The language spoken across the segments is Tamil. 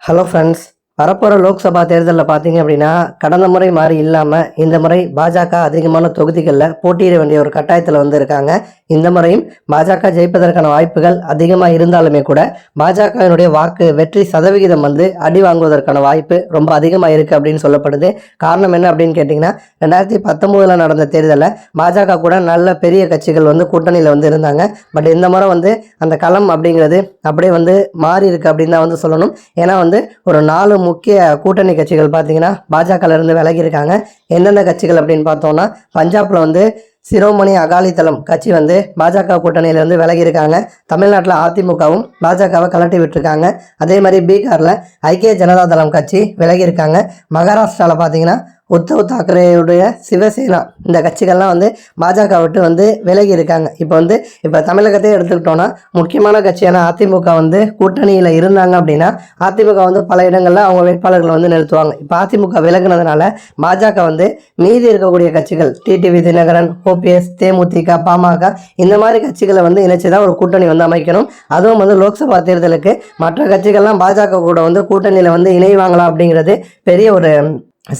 ஹலோ ஃப்ரெண்ட்ஸ் வரப்போகிற லோக்சபா தேர்தலில் பார்த்தீங்க அப்படின்னா கடந்த முறை மாதிரி இல்லாமல் இந்த முறை பாஜக அதிகமான தொகுதிகளில் போட்டியிட வேண்டிய ஒரு கட்டாயத்தில் வந்து இருக்காங்க இந்த முறையும் பாஜக ஜெயிப்பதற்கான வாய்ப்புகள் அதிகமாக இருந்தாலுமே கூட பாஜகவினுடைய வாக்கு வெற்றி சதவிகிதம் வந்து அடி வாங்குவதற்கான வாய்ப்பு ரொம்ப அதிகமாக இருக்குது அப்படின்னு சொல்லப்படுது. காரணம் என்ன அப்படின்னு கேட்டிங்கன்னா ரெண்டாயிரத்தி பத்தொம்போதில் நடந்த தேர்தலில் பாஜக கூட நல்ல பெரிய கட்சிகள் வந்து கூட்டணியில் வந்து இருந்தாங்க. பட் இந்த முறை வந்து அந்த களம் அப்படிங்கிறது அப்படியே வந்து மாறி இருக்குது அப்படின்னு தான் வந்து சொல்லணும். ஏன்னா வந்து ஒரு நாலு முக்கிய கூட்டணி கட்சிகள் பார்த்தீங்கன்னா பாஜகலேருந்து விலகி இருக்காங்க எந்தெந்த கட்சிகள் அப்படின்னு பார்த்தோம்னா பஞ்சாப்ல வந்து சிரோமணி அகாலிதளம் கட்சி வந்து பாஜக கூட்டணியிலேருந்து விலகி இருக்காங்க தமிழ்நாட்டில் அதிமுகவும் பாஜகவை கலட்டி விட்டுருக்காங்க. அதே மாதிரி பீகாரில் ஐக்கிய ஜனதா தளம் கட்சி விலகி இருக்காங்க மகாராஷ்டிராவில் பார்த்தீங்கன்னா உத்தவ் தாக்கரேயுடைய சிவசேனா இந்த கட்சிகள்லாம் வந்து பாஜக விட்டு வந்து விலகி இருக்காங்க இப்போ வந்து இப்போ தமிழகத்தையே எடுத்துக்கிட்டோன்னா முக்கியமான கட்சியான அதிமுக வந்து கூட்டணியில் இருந்தாங்க அப்படின்னா அதிமுக வந்து பல இடங்களில் அவங்க வேட்பாளர்களை வந்து நிறுத்துவாங்க. இப்போ அதிமுக விலகினதுனால பாஜக வந்து மீதி இருக்கக்கூடிய கட்சிகள் டிடிவி தினகரன் ஓபிஎஸ் தேமுதிக பாமக இந்த மாதிரி கட்சிகளை வந்து இணைச்சு தான் ஒரு கூட்டணி வந்து அமைக்கணும். அதுவும் வந்து லோக்சபா தேர்தலுக்கு மற்ற கட்சிகள்லாம் பாஜக கூட வந்து கூட்டணியில் வந்து இணைவாங்களா அப்படிங்கிறது பெரிய ஒரு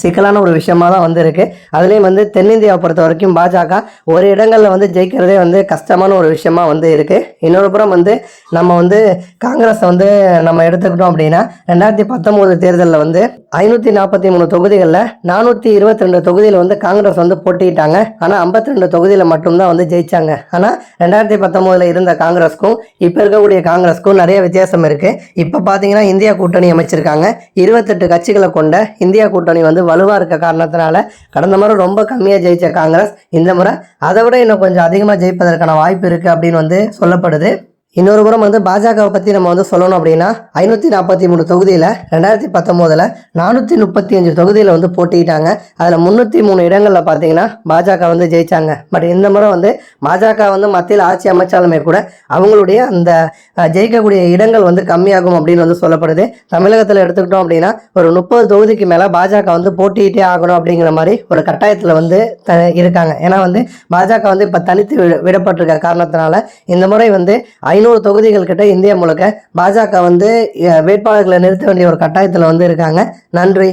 சிக்கலான ஒரு விஷயமா தான் வந்திருக்கு. அதுலேயும் வந்து தென்னிந்தியாவை பொறுத்த வரைக்கும் பாஜக ஒரு இடங்களில் வந்து ஜெயிக்கிறதே வந்து கஷ்டமான ஒரு விஷயமா வந்து இருக்கு. இன்னொரு புறம் வந்து நம்ம வந்து காங்கிரஸை வந்து நம்ம எடுத்துக்கிட்டோம் அப்படின்னா ரெண்டாயிரத்தி பத்தொம்போது தேர்தலில் வந்து ஐநூற்றி நாற்பத்தி மூணு தொகுதிகளில் நானூற்றி இருபத்தி ரெண்டு தொகுதியில் வந்து காங்கிரஸ் வந்து போட்டிட்டாங்க ஆனால் ஐம்பத்தி ரெண்டு தொகுதியில் மட்டும்தான் வந்து ஜெயிச்சாங்க. ஆனால் ரெண்டாயிரத்தி பத்தொம்போதில் இருந்த காங்கிரஸ்க்கும் இப்போ இருக்கக்கூடிய காங்கிரஸ்க்கும் நிறைய வித்தியாசம் இருக்குது இப்போ பார்த்தீங்கன்னா இந்தியா கூட்டணி அமைச்சிருக்காங்க. இருபத்தெட்டு கட்சிகளை கொண்ட இந்தியா கூட்டணி வந்து வலுவாக இருக்க காரணத்தினால கடந்த முறை ரொம்ப கம்மியாக ஜெயிச்ச காங்கிரஸ் இந்த முறை அதை விட இன்னும் கொஞ்சம் அதிகமாக ஜெயிப்பதற்கான வாய்ப்பு இருக்குது அப்படின்னு வந்து சொல்லப்படுது. இன்னொரு புறம் வந்து பாஜகவை பற்றி நம்ம வந்து சொல்லணும் அப்படின்னா ஐநூற்றி நாற்பத்தி மூணு தொகுதியில் ரெண்டாயிரத்தி பத்தொம்போதில் நானூற்றி முப்பத்தி அஞ்சு தொகுதியில் வந்து போட்டிக்கிட்டாங்க அதில் முந்நூற்றி மூணு இடங்களில் பார்த்தீங்கன்னா பாஜக வந்து ஜெயிச்சாங்க. பட் இந்த முறை வந்து பாஜக வந்து மத்தியில் ஆட்சி அமைச்சாலுமே கூட அவங்களுடைய அந்த ஜெயிக்கக்கூடிய இடங்கள் வந்து கம்மியாகும் அப்படின்னு வந்து சொல்லப்படுது. தமிழகத்தில் எடுத்துக்கிட்டோம் அப்படின்னா ஒரு முப்பது தொகுதிக்கு மேலே பாஜக வந்து போட்டிகிட்டே ஆகணும் அப்படிங்கிற மாதிரி ஒரு கட்டாயத்தில் வந்து த இருக்காங்க. ஏன்னா வந்து பாஜக வந்து இப்போ தனித்து விட- விடப்பட்டிருக்க காரணத்தினால இந்த முறை வந்து ஐ ஐநூறு தொகுதிகள் கிட்ட இந்தியா முழுக்க பாஜக வந்து வேட்பாளர்களை நிறுத்த வேண்டிய ஒரு கட்டாயத்தில் வந்து இருக்காங்க. நன்றி.